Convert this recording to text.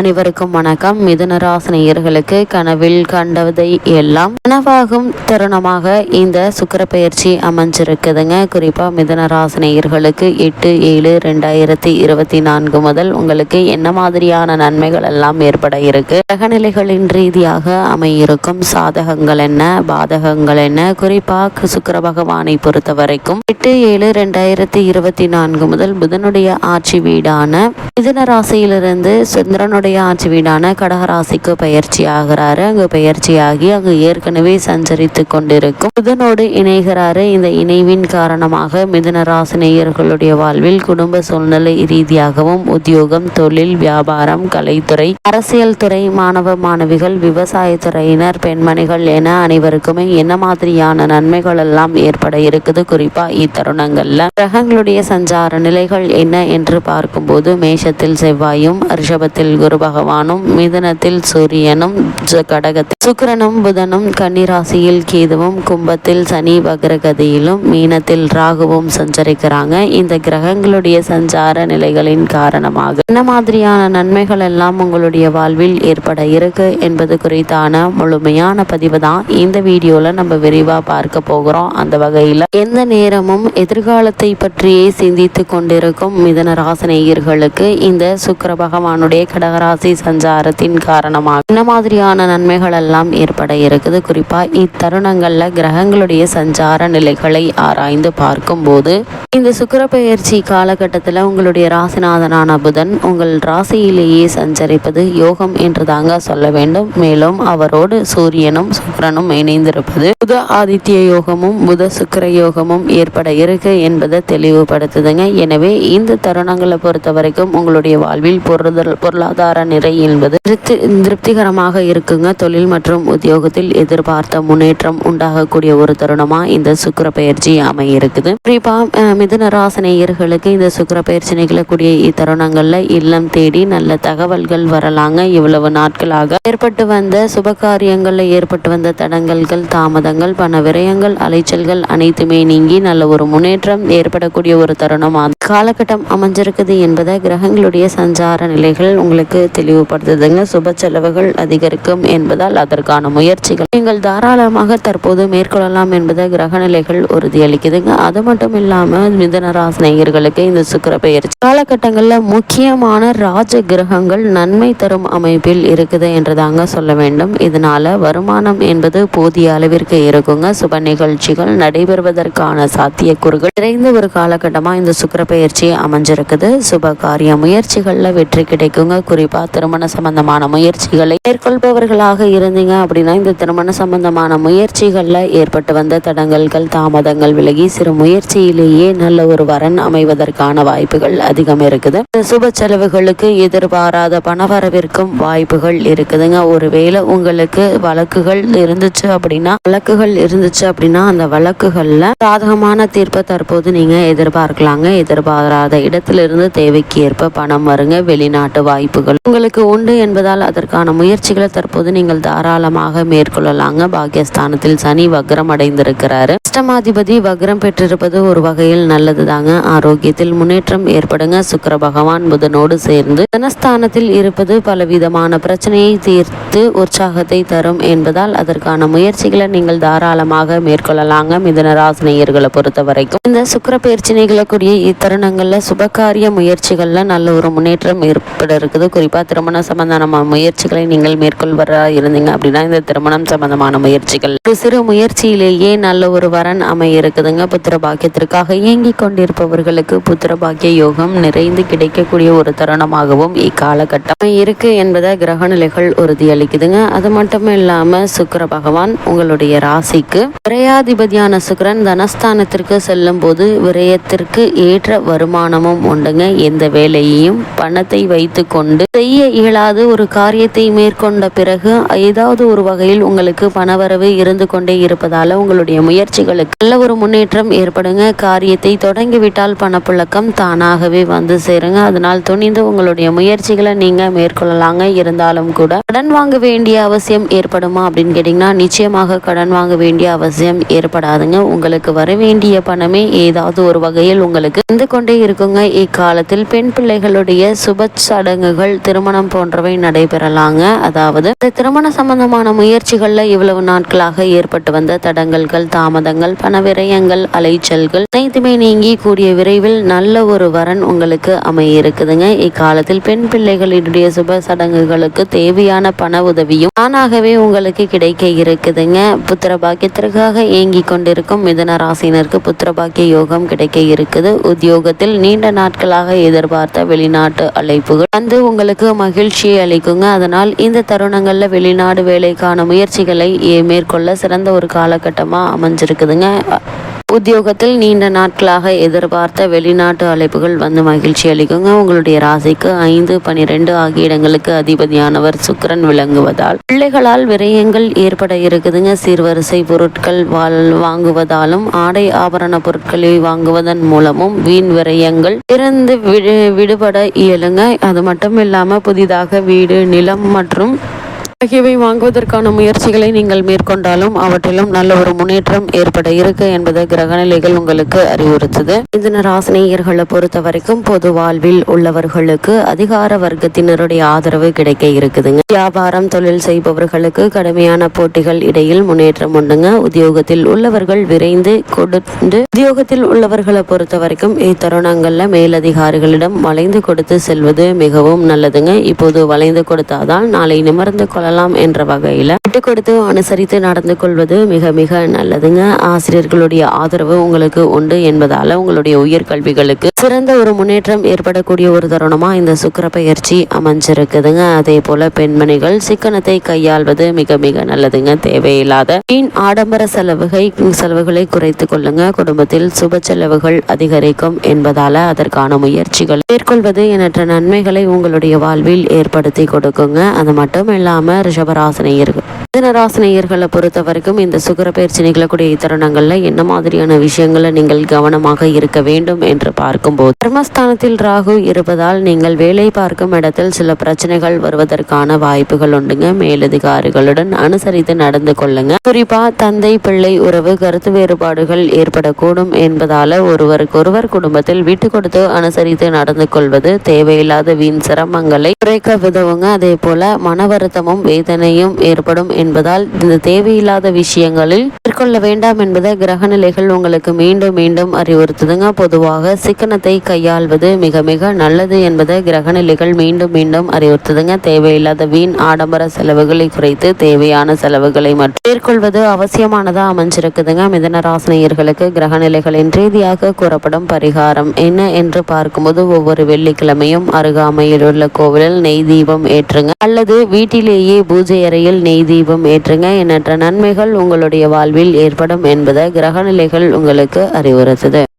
அனைவருக்கும் வணக்கம். மிதுனராசினியர்களுக்கு கனவில் கண்டதை எல்லாம் கனவாகும் தருணமாக இந்த சுக்கர பயிற்சி அமைஞ்சிருக்குதுங்க. குறிப்பாக மிதுனராசினியர்களுக்கு எட்டு ஏழு ரெண்டாயிரத்தி இருபத்தி நான்கு முதல் உங்களுக்கு என்ன மாதிரியான நன்மைகள் எல்லாம் ஏற்பட இருக்கு? கிரகநிலைகளின் ரீதியாக அமையிருக்கும் சாதகங்கள் என்ன? பாதகங்கள் என்ன? குறிப்பாக சுக்கர பகவானை பொறுத்த வரைக்கும் எட்டு ஏழு ரெண்டாயிரத்தி இருபத்தி நான்கு முதல் புதனுடைய ஆட்சி வீடான மிதுன ராசியிலிருந்து சந்திரனுடைய ஆட்சி வீடான கடகராசிக்கு பயிற்சி ஆகிறாரு அங்கு பயிற்சியாகி அங்கு ஏற்கனவே சஞ்சரித்து கொண்டிருக்கும். புதனோடு இணைகிறாரு. இந்த இணைவின் காரணமாக மிதுன ராசி நேயர்களுடைய வாழ்வில் குடும்ப சூழ்நிலை ரீதியாகவும் உத்தியோகம் தொழில் வியாபாரம் கலைத்துறை அரசியல் துறை மாணவ மாணவிகள் விவசாயத்துறையினர் பெண்மணிகள் என அனைவருக்குமே என்ன மாதிரியான நன்மைகள் எல்லாம் ஏற்பட இருக்குது? குறிப்பா இத்தருணங்கள்ல கிரகங்களுடைய சஞ்சார நிலைகள் என்ன என்று பார்க்கும்போது மேஷத்தில் செவ்வாயும் ரிஷபத்தில் குரு பகவானும் மிதனத்தில் சூரியனும் கடகத்தில் சுக்கிரனும் புதனும் கன்னிராசியில் கேதுவும் கும்பத்தில் சனி வக்ரகதியிலும் மீனத்தில் ராகுவும் சஞ்சரிக்கிறாங்க. இந்த கிரகங்களுடைய சஞ்சார நிலைகளின் காரணமாக என்ன மாதிரியான நன்மைகள் எல்லாம் உங்களுடைய வாழ்வில் ஏற்பட இருக்கு என்பது குறித்தான முழுமையான பதிவு தான் இந்த வீடியோல நம்ம விரிவா பார்க்க போகிறோம். அந்த வகையில எந்த நேரமும் எதிர்காலத்தை பற்றியே சிந்தித்து கொண்டிருக்கும் மிதன ராசினியர்களுக்கு இந்த சுக்கர பகவானுடைய ராசி சஞ்சாரத்தின் காரணமாக என்ன மாதிரியான நன்மைகள் எல்லாம் ஏற்பட இருக்குது? குறிப்பா இத்தருணங்கள்ல கிரகங்களுடைய சஞ்சார நிலைகளை ஆராய்ந்து பார்க்கும்போது இந்த சுக்கிர பெயர்ச்சி காலகட்டத்தில் உங்களுடைய ராசிநாதனான புதன் உங்கள் ராசியிலேயே சஞ்சரிப்பது யோகம் என்று தாங்க சொல்ல வேண்டும். மேலும் அவரோடு சூரியனும் சுக்கிரனும் இணைந்திருப்பது புத ஆதித்ய யோகமும் புத சுக்கர யோகமும் ஏற்பட இருக்கு என்பதை தெளிவுபடுத்துதுங்க. எனவே இந்த தருணங்களை பொறுத்த வரைக்கும் உங்களுடைய வாழ்வில் பொருளாதார பொருளாதார நிறை என்பது திருப்தி திருப்திகரமாக இருக்குங்க. தொழில் மற்றும் உத்தியோகத்தில் எதிர்பார்த்த முன்னேற்றம் உண்டாகக்கூடிய ஒரு தருணமா இந்த சுக்கர பயிற்சி அமையிருக்குது. குறிப்பா அஹ், மிதுன இந்த சுக்கிர பயிற்சி நிகழக்கூடிய இத்தருணங்கள்ல இல்லம் தேடி நல்ல தகவல்கள் வரலாங்க. இவ்வளவு நாட்களாக ஏற்பட்டு வந்த சுபகாரியங்கள்ல ஏற்பட்டு வந்த தடங்கல்கள் தாமதங்கள் பண விரயங்கள் அலைச்சல்கள் அனைத்துமே நீங்கி நல்ல ஒரு முன்னேற்றம் ஏற்படக்கூடிய ஒரு தருணமாக காலகட்டம் அமைஞ்சிருக்குது என்பதை கிரகங்களுடைய சஞ்சார நிலைகள் உங்களுக்கு தெளிவுபடுத்துதுங்க. சுப செலவுகள் அதிகரிக்கும் என்பதால் அதற்கான முயற்சிகள் நீங்கள் தாராளமாக தற்போது மேற்கொள்ளலாம் என்பதை கிரகநிலைகள் உறுதியளிக்குதுங்க. அது மட்டும் இல்லாம மிதன இந்த சுக்கர பெயர்ச்சி காலகட்டங்களில் முக்கியமான ராஜ கிரகங்கள் நன்மை தரும் அமைப்பில் இருக்குது என்றுதாங்க சொல்ல வேண்டும். இதனால வருமானம் என்பது போதிய அளவிற்கு இருக்குங்க. சுப நிகழ்ச்சிகள் நடைபெறுவதற்கான சாத்தியக்கூறுகள் நிறைந்த ஒரு காலகட்டமாக இந்த சுக்கிர பெயர்ச்சி அமைஞ்சிருக்குது. சுப காரிய முயற்சிகளில் வெற்றி கிடைக்குங்க. குறிப்பா திருமண சம்பந்தமான முயற்சிகளை மேற்கொள்பவர்களாக இருந்தீங்க அப்படின்னா இந்த திருமண சம்பந்தமான முயற்சிகள்ல ஏற்பட்டு வந்த தடங்கல்கள் தாமதங்கள் விலகி சிறு முயற்சியிலேயே நல்ல ஒரு வரன் அமைவதற்கான வாய்ப்புகள் அதிகம் இருக்குது. இந்த சுப செலவுகளுக்கு எதிர்பாராத பணவரவிற்கும் வாய்ப்புகள் இருக்குதுங்க. ஒருவேளை உங்களுக்கு வழக்குகள் இருந்துச்சு அப்படின்னா வழக்குகள் இருந்துச்சு அப்படின்னா அந்த வழக்குகள்ல சாதகமான தீர்ப்பை தற்போது நீங்க எதிர்பார்க்கலாங்க. எதிர்பாராத இடத்திலிருந்து தேவைக்கு ஏற்ப பணம் வருங்க. வெளிநாட்டு வாய்ப்புகள் உங்களுக்கு உண்டு என்பதால் அதற்கான முயற்சிகளை தற்போது நீங்கள் தாராளமாக மேற்கொள்ளலாங்க. பாக்கியஸ்தானத்தில் சனி வக்ரம் அடைந்திருக்கிறாரு. அஷ்டமாதிபதி வக்ரம் பெற்றிருப்பது ஒரு வகையில் நல்லது தாங்க ஆரோக்கியத்தில் முன்னேற்றம் ஏற்படுங்க. சுக்கர பகவான் புதனோடு சேர்ந்து தனஸ்தானத்தில் இருப்பது பலவிதமான பிரச்சனையை தீர்த்து உற்சாகத்தை தரும் என்பதால் அதற்கான முயற்சிகளை நீங்கள் தாராளமாக மேற்கொள்ளலாங்க. மிதனராசினியர்களை பொறுத்த வரைக்கும் இந்த சுக்கிர பயிற்சி நிகழக்கூடிய இத்தருணங்கள்ல சுபகாரிய முயற்சிகள்ல நல்ல ஒரு முன்னேற்றம் ஏற்பட இருக்குது குறிப்பா திருமண சம்பந்தமான முயற்சிகளை நீங்கள் மேற்கொள்வராக இருந்தீங்க அப்படின்னா இந்த திருமணம் சம்பந்தமான முயற்சிகள். ஒரு சிறு முயற்சியிலேயே நல்ல ஒரு வர அமைய இருக்குதுங்க புத்திர பாக்கியத்திற்காக இயங்கி கொண்டிருப்பவர்களுக்கு புத்திர பாக்கிய யோகம் நிறைந்து கிடைக்கக்கூடிய ஒரு தருணமாகவும் இக்காலகட்டம் இருக்கு என்பதை கிரக நிலைகள் உறுதியளிக்குதுங்க. அது மட்டும் இல்லாம சுக்கர பகவான் உங்களுடைய ராசிக்கு விரையாதிபதியான சுக்கிரன் தனஸ்தானத்திற்கு செல்லும் போது விரயத்திற்கு ஏற்ற வருமானமும் உண்டுங்க. எந்த வேலையையும் பணத்தை வைத்து கொண்டு செய்ய இயலாது ஒரு காரியத்தை மேற்கொண்ட பிறகு ஏதாவது ஒரு வகையில் உங்களுக்கு பணவரவு இருந்து கொண்டே இருப்பதால உங்களுடைய முயற்சிகள் உங்களுக்கு நல்ல ஒரு முன்னேற்றம் ஏற்படுங்க. காரியத்தை தொடங்கிவிட்டால் பணப்புழக்கம் தானாகவே வந்து சேருங்க. அதனால் துணிந்து உங்களுடைய முயற்சிகளை நீங்க மேற்கொள்ளலாங்க. இருந்தாலும் கூட கடன் வாங்க வேண்டிய அவசியம் ஏற்படுமா அப்படின்னு கேட்டிங்கன்னா நிச்சயமாக கடன் வாங்க வேண்டிய அவசியம் ஏற்படாதுங்க. உங்களுக்கு வர வேண்டிய பணமே ஏதாவது ஒரு வகையில் உங்களுக்கு வந்து கொண்டே இருக்குங்க. இக்காலத்தில் பெண் பிள்ளைகளுடைய சுப சடங்குகள் திருமணம் போன்றவை நடைபெறலாங்க. அதாவது திருமண சம்பந்தமான முயற்சிகள்ல இவ்வளவு நாட்களாக ஏற்பட்டு வந்த தடங்கல்கள் தாமதங்கள் பண விரயங்கள் அலைச்சல்கள் அனைத்துமே நீங்கி கூடிய விரைவில் நல்ல ஒரு வரன் உங்களுக்கு அமைய இருக்குதுங்க இக்காலத்தில் பெண் பிள்ளைகளினுடைய சுப சடங்குகளுக்கு தேவையான பண உதவியும் தானாகவே உங்களுக்கு கிடைக்க இருக்குதுங்க. புத்திர பாக்கியத்திற்காக ஏங்கி கொண்டிருக்கும் மிதன ராசினருக்கு புத்திர பாக்கிய யோகம் கிடைக்க இருக்குது. உத்தியோகத்தில் நீண்ட நாட்களாக எதிர்பார்த்த வெளிநாட்டு அழைப்புகள் வந்து உங்களுக்கு மகிழ்ச்சியை அளிக்குங்க. அதனால் இந்த தருணங்கள்ல வெளிநாடு வேலைக்கான முயற்சிகளை ஏ- மேற்கொள்ள சிறந்த ஒரு காலகட்டமா இருக்குதுங்க உத்தியோகத்தில் நீண்ட நாட்களாக எதிர்பார்த்த வெளிநாட்டு அழைப்புகள் வந்து மகிழ்ச்சி அளிக்குங்க. உங்களுடைய ராசிக்கு ஐந்து பனிரெண்டு ஆகிய இடங்களுக்கு அதிபதியானவர் சுக்கிரன் விளங்குவதால் பிள்ளைகளால் விரயங்கள் ஏற்பட இருக்குதுங்க. சீர்வரிசை பொருட்கள் வாழ் வாங்குவதாலும் ஆடை ஆபரண பொருட்களை வாங்குவதன் மூலமும் வீண் விரயங்கள் இருந்து விடு விடுபட இயலுங்க. அது மட்டும் இல்லாம புதிதாக வீடு நிலம் மற்றும் ஆகியவை வாங்குவதற்கான முயற்சிகளை நீங்கள் மேற்கொண்டாலும் அவற்றிலும் நல்ல ஒரு முன்னேற்றம் ஏற்பட இருக்கு என்பதை கிரகநிலைகள் உங்களுக்கு அறிவுறுத்துது. மிதுன ராசினியர்களை பொறுத்த வரைக்கும் பொது வாழ்வில் உள்ளவர்களுக்கு அதிகார வர்க்கத்தினருடைய ஆதரவு கிடைக்க இருக்குதுங்க. வியாபாரம் தொழில் செய்பவர்களுக்கு கடுமையான போட்டிகள் இடையில் முன்னேற்றம் உண்டுங்க. உத்தியோகத்தில் உள்ளவர்கள் விரைந்து கொடுத்து உத்தியோகத்தில் உள்ளவர்களை பொறுத்த வரைக்கும் இத்தருணங்கள்ல மேலதிகாரிகளிடம் வளைந்து கொடுத்து செல்வது மிகவும் நல்லதுங்க. இப்போது வளைந்து கொடுத்தாதான் நாளை நிமிர்ந்து கொள்ளலாம் என்ற வகையில் விட்டு கொடுத்து அனுசரித்து நடந்து கொள்வது மிக மிக நல்லதுங்க. ஆசிரியர்களுடைய ஆதரவு உங்களுக்கு உண்டு என்பதால உங்களுடைய உயர்கல்விகளுக்கு சிறந்த ஒரு முன்னேற்றம் ஏற்படக்கூடிய ஒரு தருணமா இந்த சுக்கிர பயிற்சி அமைஞ்சிருக்குதுங்க. அதே போல பெண்மணிகள் சிக்கனத்தை கையாள்வது மிக மிக நல்லதுங்க. தேவையில்லாத வீண் ஆடம்பர செலவுகை செலவுகளை குறைத்து கொள்ளுங்க. குடும்பத்தில் சுப செலவுகள் அதிகரிக்கும் என்பதால அதற்கான முயற்சிகள் மேற்கொள்வது எண்ணற்ற நன்மைகளை உங்களுடைய வாழ்வில் ஏற்படுத்தி கொடுக்குங்க. அது மட்டும் இல்லாம ரிஷபராசினியர்கள் மிதனராசினியர்களை பொறுத்த வரைக்கும் இந்த சுகரப்பயிற்சி நிகழக்கூடிய தருணங்கள்ல என்ன மாதிரியான விஷயங்களை நீங்கள் கவனமாக இருக்க வேண்டும் என்று பார்க்கும்போது கர்மஸ்தானத்தில் ராகு இருப்பதால் நீங்கள் வேலை பார்க்கும் இடத்தில் சில பிரச்சனைகள் வருவதற்கான வாய்ப்புகள் உண்டுங்க. மேலதிகாரிகளுடன் அனுசரித்து நடந்து கொள்ளுங்க. குறிப்பா தந்தை பிள்ளை உறவு கருத்து வேறுபாடுகள் ஏற்படக்கூடும் என்பதால ஒருவருக்கொருவர் குடும்பத்தில் விட்டு கொடுத்து அனுசரித்து நடந்து கொள்வது தேவையில்லாத வீண் சிரமங்களை குறைக்க உதவுங்க. அதே போல மன வருத்தமும் வேதனையும் ஏற்படும் என்பதால் இந்த தேவையில்லாத விஷயங்களில் மேற்கொள்ள வேண்டாம் என்பதை கிரகநிலைகள் உங்களுக்கு மீண்டும் மீண்டும் அறிவுறுத்துதுங்க. பொதுவாக சிக்கனத்தை கையாள்வது மிக மிக நல்லது என்பதை கிரகநிலைகள் மீண்டும் மீண்டும் அறிவுறுத்துதுங்க. தேவையில்லாத வீண் ஆடம்பர செலவுகளை குறைத்து தேவையான செலவுகளை மட்டும் மேற்கொள்வது அவசியமானதா அமைஞ்சிருக்குதுங்க. மிதனராசினியர்களுக்கு கிரக கிரகநிலைகளின் ரீதியாக கூறப்படும் பரிகாரம் என்ன என்று பார்க்கும்போது ஒவ்வொரு வெள்ளிக்கிழமையும் அருகாமையில் உள்ள கோவிலில் நெய் தீபம் ஏற்றுங்க. அல்லது வீட்டிலேயே பூஜை அறையில் நெய் தீபம் தீபம் ஏற்றுங்க. எண்ணற்ற நன்மைகள் உங்களுடைய வாழ்வில் ஏற்படும் என்பதை கிரகநிலைகள் உங்களுக்கு அறிவுறுத்துது.